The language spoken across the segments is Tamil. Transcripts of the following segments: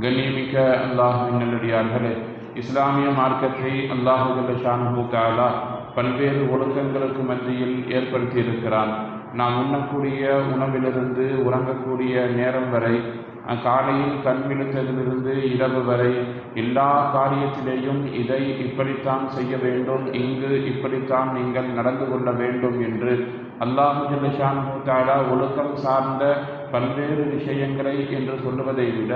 கண்ணியமிக்க அல்லாஹுவின் நல்லடியார்களே இஸ்லாமிய மார்க்கத்தை அல்லாஹு ஷானு தாலா பல்வேறு ஒழுக்கங்களுக்கு மத்தியில் ஏற்படுத்தியிருக்கிறான். நாம் உண்ணக்கூடிய உணவிலிருந்து உறங்கக்கூடிய நேரம் வரை காலையில் கண் விழுத்ததிலிருந்து இரவு வரை எல்லா காரியத்திலேயும் இதை இப்படித்தான் செய்ய வேண்டும் இங்கு இப்படித்தான் நீங்கள் நடந்து கொள்ள வேண்டும் என்று அல்லாஹு ஜல்லஷானு தாலா ஒழுக்கம் சார்ந்த பல்வேறு விஷயங்களை என்று சொல்லுவதை விட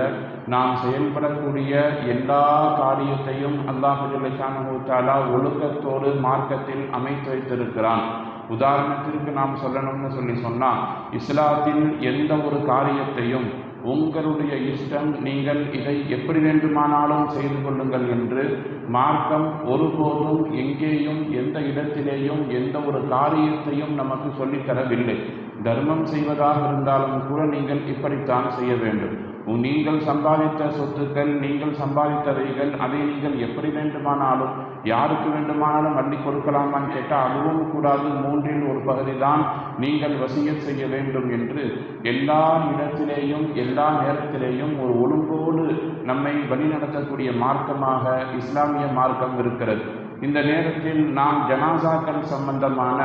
நாம் செயல்படக்கூடிய எல்லா காரியத்தையும் அல்லாஹு ஒழுக்கத்தோடு மார்க்கத்தில் அமைத்து வைத்திருக்கிறான். உதாரணத்திற்கு நாம் சொல்லணும்னு சொல்லி சொன்னால் இஸ்லாத்தில் எந்த ஒரு காரியத்தையும் உங்களுடைய இஷ்டம் நீங்கள் இதை எப்படி வேண்டுமானாலும் செய்து கொள்ளுங்கள் என்று மார்க்கம் ஒருபோதும் எங்கேயும் எந்த இடத்திலேயும் எந்த ஒரு காரியத்தையும் நமக்கு சொல்லித்தரவில்லை. தர்மம் செய்வதாக இருந்தாலும் கூட நீங்கள் இப்படித்தான் செய்ய வேண்டும். நீங்கள் சம்பாதித்த சொத்துக்கள் நீங்கள் சம்பாதித்தவைகள் அதை நீங்கள் எப்படி வேண்டுமானாலும் யாருக்கு வேண்டுமானாலும் அள்ளி கொடுக்கலாமான்னு கேட்டால் அதுவும் கூடாது. மூன்றில் ஒரு பகுதி தான் நீங்கள் வசியம் செய்ய வேண்டும் என்று எல்லா இடத்திலேயும் எல்லா நேரத்திலேயும் ஒரு ஒழுங்கோடு நம்மை வழிநடத்தக்கூடிய மார்க்கமாக இஸ்லாமிய மார்க்கம் இருக்கிறது. இந்த நேரத்தில் நாம் ஜனாசாக்கள் சம்பந்தமான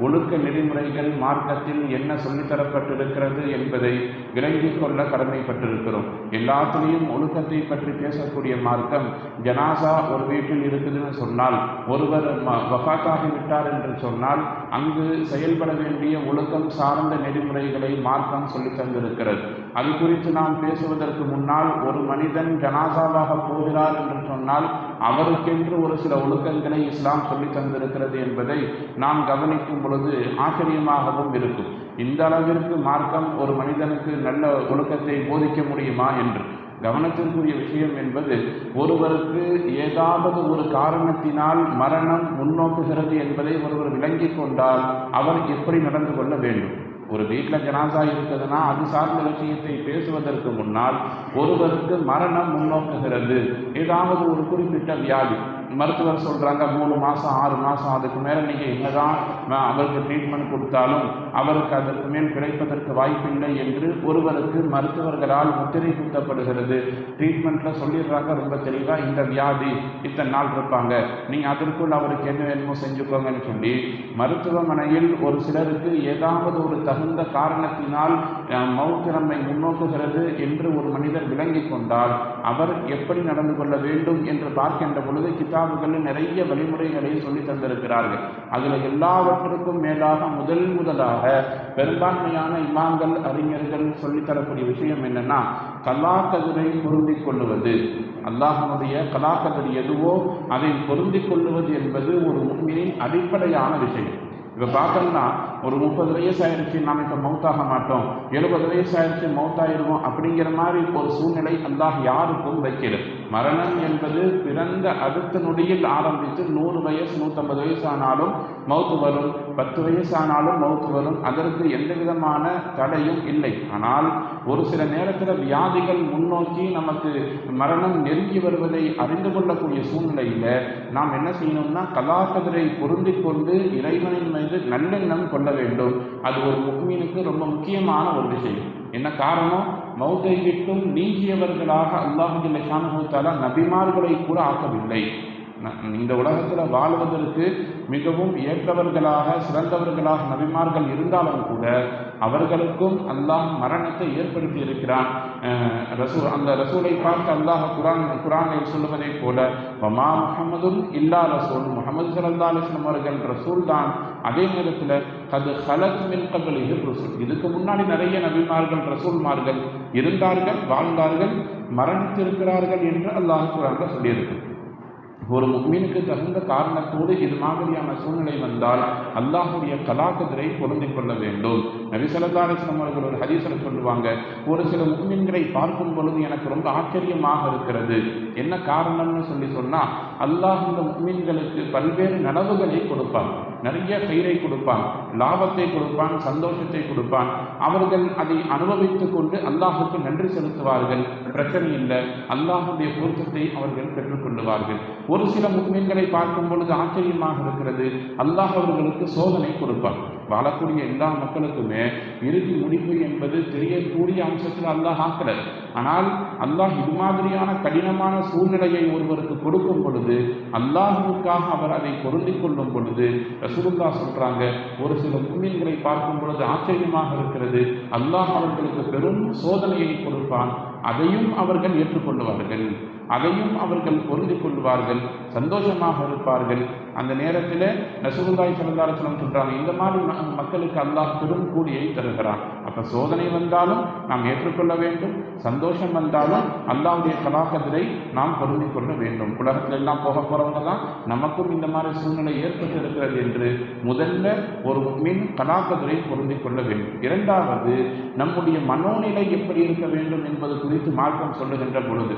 ஒழுக்க நெறிமுறைகள் மார்க்கத்தில் என்ன சொல்லித்தரப்பட்டிருக்கிறது என்பதை விளங்கிக் கொள்ள கடமைப்பட்டிருக்கிறோம். எல்லாத்திலையும் ஒழுக்கத்தை பற்றி பேசக்கூடிய மார்க்கம் ஜனாசா ஒரு வீட்டில் இருக்குதுன்னு சொன்னால் ஒருவர் வஃத்தாகிவிட்டார் என்று சொன்னால் அங்கு செயல்பட வேண்டிய ஒழுக்கம் சார்ந்த நெறிமுறைகளை மார்க்கம் சொல்லித் தந்திருக்கிறது. அது குறித்து நாம் பேசுவதற்கு முன்னால் ஒரு மனிதன் ஜனாசாவாக போகிறார் என்று சொன்னால் அவருக்கென்று ஒரு சில ஒழுக்கங்களை இஸ்லாம் சொல்லி தந்திருக்கிறது என்பதை நாம் கவனிக்கும் பொழுது ஆச்சரியமாகவும் இருக்கும். இந்த அளவிற்கு மார்க்கம் ஒரு மனிதனுக்கு நல்ல ஒழுக்கத்தை போதிக்க முடியுமா என்று. கவனத்திற்குரிய விஷயம் என்பது ஒருவருக்கு ஏதாவது ஒரு காரணத்தினால் மரணம் முன்னோக்குகிறது என்பதை ஒருவர் விளங்கிக் கொண்டால் அவர் எப்படி நடந்து கொள்ள வேண்டும்? ஒரு வீட்டில் ஜனாசா இருக்குதுன்னா அது சார்ந்த விஷயத்தை பேசுவதற்கு முன்னால் ஒருவருக்கு மரணம் முன்னோக்குகிறது. ஏதாவது ஒரு குறிப்பிட்ட வியாதி. மருத்துவர் சொல்கிறாங்க மூணு மாதம் ஆறு மாதம் அதுக்கு மேலே நீங்கள் என்னதான் அவருக்கு ட்ரீட்மெண்ட் கொடுத்தாலும் அவருக்கு அதற்கு மேல் கிடைப்பதற்கு வாய்ப்பில்லை என்று ஒருவருக்கு மருத்துவர்களால் முத்திரை குத்தப்படுகிறது. ட்ரீட்மெண்ட்டில் சொல்லிடுறாங்க ரொம்ப தெளிவாக இந்த வியாதி இத்தனை நாள் இருப்பாங்க. நீங்கள் அதற்குள் அவருக்கு என்ன வேணுமோ செஞ்சுக்கோங்கன்னு சொல்லி மருத்துவமனையில் ஒரு சிலருக்கு ஏதாவது ஒரு தகுந்த காரணத்தினால் மௌத்திறமை முன்னோக்குகிறது என்று ஒரு மனிதர் விளங்கி கொண்டால் அவர் எப்படி நடந்து கொள்ள வேண்டும் என்று பார்க்கின்ற பொழுது கிதாபுகளில் நிறைய வழிமுறைகளை சொல்லி தந்திருக்கிறார்கள். அதில் எல்லாவற்றுக்கும் மேலாக முதல் முதலாக பெரும்பான்மையான இமாம்கள் அறிஞர்கள் சொல்லித்தரக்கூடிய விஷயம் என்னன்னா கலாக்கதிரை பொருந்திக் கொள்ளுவது. அல்லாஹனுடைய கலாக்கதிர் எதுவோ அதை பொருந்திக் கொள்ளுவது என்பது ஒரு உண்மையின் அடிப்படையான விஷயம். இப்போ பார்த்தோம்னா ஒரு முப்பது வயசு ஆயிடுச்சு நாம் இப்போ மௌத்தாக மாட்டோம். எழுபது வயசு ஆயிடுச்சு மௌத்தாயிருவோம் அப்படிங்கிற மாதிரி ஒரு சூழ்நிலை அல்லாஹ் யாருக்கும் வைக்கிறது மரணம் என்பது பிறந்த அடுத்த நொடியில் ஆரம்பித்து நூறு வயசு நூற்றம்பது வயசு ஆனாலும் மௌத்து வரும். பத்து வயசு ஆனாலும் மௌத்து வரும். அதற்கு எந்த விதமான தடையும் இல்லை. ஆனால் ஒரு சில நேரத்தில் வியாதிகள் முன்னோக்கி நமக்கு மரணம் நெருங்கி வருவதை அறிந்து கொள்ளக்கூடிய சூழ்நிலையில் நாம் என்ன செய்யணும்னா கலாக்கதிரை பொருந்தி கொண்டு இறைவனின் மீது நல்லெண்ணம் கொள்ள வேண்டும். அது ஒரு முக்மீனுக்கு ரொம்ப முக்கியமான ஒரு விஷயம். என்ன காரணம்? மௌத்தை விட்டும் நீங்கியவர்களாக அல்லாஹுல்ல ஷானுத்தாலா நபிமார்களை கூட ஆக்கவில்லை. இந்த உலகத்தில் வாழ்வதற்கு மிகவும் ஏற்றவர்களாக சிறந்தவர்களாக நபிமார்கள் இருந்தாலும் கூட அவர்களுக்கும் அல்லாஹ் மரணத்தை ஏற்படுத்தி இருக்கிறான். ரசூல் அந்த ரசூலை பார்த்து அல்லாஹ் குரான் குரானில் சொல்லுவதை போல மமா முகமதும் இல்லா ரசூல். முகமது சல்லா அலிஸ்லாம் அவர்கள் ரசூல் தான் அதே நேரத்தில் அது ஹலத் மின் கபல் ரசூல். இதுக்கு முன்னாடி நிறைய நபிமார்கள் ரசூல்மார்கள் இருந்தார்கள் வாழ்ந்தார்கள் மரணித்திருக்கிறார்கள் என்று அல்லாஹ் குரான்ல சொல்லியிருக்கு. ஒரு முக்மீனுக்கு தகுந்த காரணத்தோடு இது மாதிரியான சூழ்நிலை வந்தால் அல்லாஹுடைய கலாக்கதிரை பொருந்திக் கொள்ள வேண்டும். நபிசல்லாஸ்லம் அவர்கள் ஒரு ஹதீசரை சொல்லுவாங்க ஒரு சில முக்மீன்களை பார்க்கும் பொழுது எனக்கு ரொம்ப ஆச்சரியமாக இருக்கிறது. என்ன காரணம்னு சொல்லி சொன்னால் அல்லாஹ் இந்த முக்மீன்களுக்கு பல்வேறு நனவுகளை கொடுப்பாங்க நிறைய பெயரை கொடுப்பான் லாபத்தை கொடுப்பான் சந்தோஷத்தை கொடுப்பான். அவர்கள் அதை அனுபவித்துக் கொண்டு அல்லாஹுக்கு நன்றி செலுத்துவார்கள். பிரச்சனை இல்லை. அல்லாஹுடைய பொருத்தத்தை அவர்கள் பெற்றுக்கொள்ளுவார்கள். ஒரு சில முக்மீன்களை பார்க்கும் பொழுது ஆச்சரியமாக இருக்கிறது. அல்லாஹ் அவர்களுக்கு சோதனை கொடுப்பான். வாழக்கூடிய எல்லா மக்களுக்குமே இறுதி முடிவு என்பது தெரியக்கூடிய அம்சத்தில் அல்லாஹ் ஆக்கல ஆனால் அல்லாஹ் இது மாதிரியான கடினமான சூழ்நிலையை ஒருவருக்கு கொடுக்கும் பொழுது அல்லாஹுக்காக அவர் அதை பொருந்திக் கொள்ளும் பொழுது ரசூலுல்லா சொல்றாங்க ஒரு சில புண்ணியங்களை பார்க்கும் பொழுது ஆச்சரியமாக இருக்கிறது. அல்லாஹ் அவர்களுக்கு பெரும் சோதனையை கொடுப்பான். அதையும் அவர்கள் ஏற்றுக்கொள்வார்கள். அதையும் அவர்கள் பொருந்தி கொள்வார்கள் சந்தோஷமாக இருப்பார்கள். அந்த நேரத்தில் நசுகுல்லாய் சல்லாசலம் சொல்கிறாங்க இந்த மாதிரி மக்களுக்கு அல்லாஹ் பெரும் கூலியை தருகிறான். அப்போ சோதனை வந்தாலும் நாம் ஏற்றுக்கொள்ள வேண்டும். சந்தோஷம் வந்தாலும் அல்லாவுடைய கலாக்கதிரை நாம் பொருந்தி கொள்ள வேண்டும். உலகத்துல எல்லாம் போக போகிறவங்க தான் நமக்கும் இந்த மாதிரி சூழ்நிலை ஏற்பட்டு இருக்கிறது என்று முதல்ல ஒரு மின் கலாக்கதிரை பொருந்தி கொள்ள வேண்டும். இரண்டாவது நம்முடைய மனோநிலை எப்படி இருக்க வேண்டும் என்பது குறித்து மார்க்கம் சொல்லுகின்ற பொழுது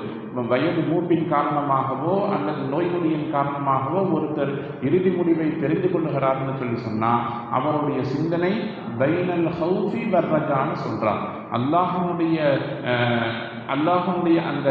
வயது மூப்பின் காரணமாகவோ அல்லது நோய் நொடியின் காரணமாகவோ ஒருத்தர் இறுதி முடிவை தெரிந்து கொள்ளுகிறார்னு சொல்லி சொன்னால் அவருடைய சிந்தனை பைனல் ஹவுஃபி வர்றதான்னு சொல்கிறார் அல்லாஹனுடைய அல்லாஹனுடைய அந்த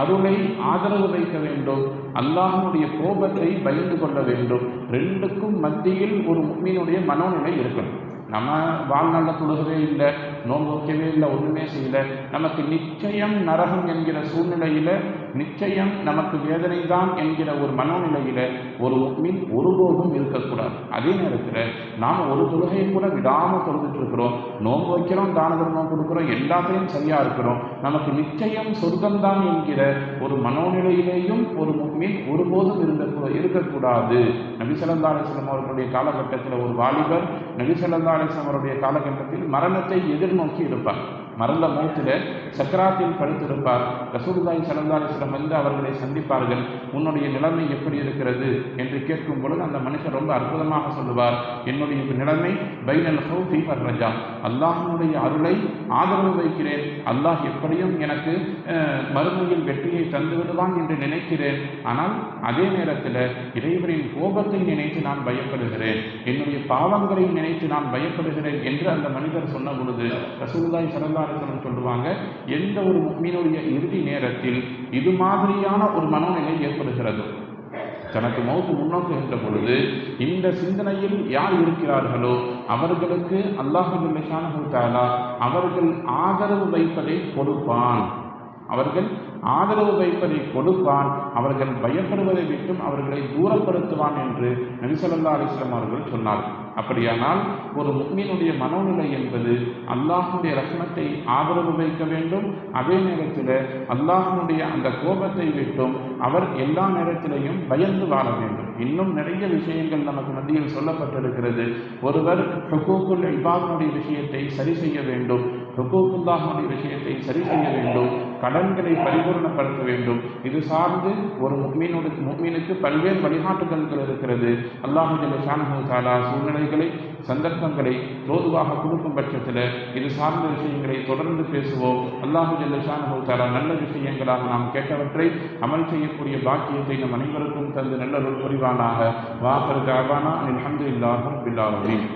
அருளை ஆதரவு வைக்க வேண்டும் அல்லாஹனுடைய கோபத்தை பயந்து கொள்ள வேண்டும். ரெண்டுக்கும் மத்தியில் ஒரு முக்மீனுடைய மனோநிலை இருக்கணும். நம்ம வாழ்நாளில் தொழுகவே இல்லை நோன்பு வைக்கவே இல்லை ஒன்றுமே செய்யல. நமக்கு நிச்சயம் நரகம் என்கிற சூழ்நிலையில் நிச்சயம் நமக்கு வேதனை தான் என்கிற ஒரு மனோநிலையில ஒரு மீன் ஒருபோதும் இருக்கக்கூடாது. அதே நேரத்தில் நாம் ஒரு தொழுகையை கூட விடாமல் தொழுதுட்டு இருக்கிறோம். நோன்பு வைக்கிறோம் தான தர்மம் கொடுக்குறோம் எல்லாத்தையும் சரியா இருக்கிறோம். நமக்கு நிச்சயம் சொர்க்கம்தான் என்கிற ஒரு மனோநிலையிலேயும் ஒரு மீன் ஒருபோதும் இருக்க இருக்கக்கூடாது. நபிசல்லா அலிஸ்லாம் அவர்களுடைய காலகட்டத்தில் ஒரு வாலிபர் நபிசல்லா அலிஸ்லாம் அவருடைய காலகட்டத்தில் மரணத்தை எதிர்நோக்கி இருப்பார். மறந்த மூத்தில் சக்கராத்தில் படுத்திருப்பார். ரசூலுல்லாஹி ஸல்லல்லாஹு வந்து அவர்களை சந்திப்பார்கள். உன்னுடைய நிலைமை எப்படி இருக்கிறது? என்று கேட்கும் பொழுது அந்த மனுஷன் ரொம்ப அற்புதமாக சொல்லுவார். என்னுடைய நிலைமை பைனல் ஹவுஃபி வர் ரஜா. அருளை ஆதரவு வைக்கிறேன். அல்லாஹ் எப்படியும் எனக்கு மறுமையில் வெற்றியை தந்து விடுவான் என்று நினைக்கிறேன். ஆனால் அதே நேரத்தில் இறைவனின் கோபத்தை நினைத்து நான் பயப்படுகிறேன். என்னுடைய பாவங்களை நினைத்து நான் பயப்படுகிறேன் என்று அந்த மனிதர் சொன்ன பொழுது ரசூலுல்லாஹி ஸல்லல்லாஹு சொல்லுவாங்க எந்த ஒரு மீனுடைய இறுதி நேரத்தில் இது மாதிரியான ஒரு மனநிலை ஏற்படுகிறது. தனக்கு மௌத்து முன்னோக்குகின்ற பொழுது இந்த சிந்தனையில் யார் இருக்கிறார்களோ அவர்களுக்கு அல்லாஹு தாலா அவர்கள் ஆதரவு வைப்பதை கொடுப்பான். அவர்கள் ஆதரவு வைப்பதை கொடுப்பான். அவர்கள் பயப்படுவதை விட்டும் அவர்களை தூரப்படுத்துவான் என்று நபிசல்லா அலிஸ்லாம் அவர்கள் சொன்னார் அப்படியானால் ஒரு முக்மீனுடைய மனோநிலை என்பது அல்லாஹனுடைய ரசனத்தை ஆதரவு வைக்க வேண்டும். அதே நேரத்தில் அல்லாஹனுடைய அந்த கோபத்தை விட்டும் அவர் எல்லா நேரத்திலையும் பயந்து வாழ வேண்டும். இன்னும் நிறைய விஷயங்கள் நமக்கு மத்தியில் சொல்லப்பட்டிருக்கிறது. ஒருவர் ஹுகூக்குள் இபாதனுடைய விஷயத்தை சரி செய்ய வேண்டும். ஹுகூக்குல்லாஹனுடைய விஷயத்தை சரி செய்ய வேண்டும் கடன்களை பரிபூர்ணப்படுத்த வேண்டும். இது சார்ந்து ஒரு முக்மீனோட முக்மீனுக்கு பல்வேறு வழிகாட்டுதல்கள் இருக்கிறது. அல்லாஹுடைய ஜல்ல தாலா சூழ்நிலைகளை சந்தர்ப்பங்களை தோதுவாக கொடுக்கும் பட்சத்தில் இது சார்ந்த விஷயங்களை தொடர்ந்து பேசுவோம். அல்லாஹு ஜல்ல தாரா நல்ல விஷயங்களாக நாம் கேட்டவற்றை அமல் செய்யக்கூடிய பாக்கியத்தை நம் அனைவருக்கும் தந்து நல்ல புரிவானாக வாசர் தாவானா அலமது இல்லாஹர் ஆலமீன்.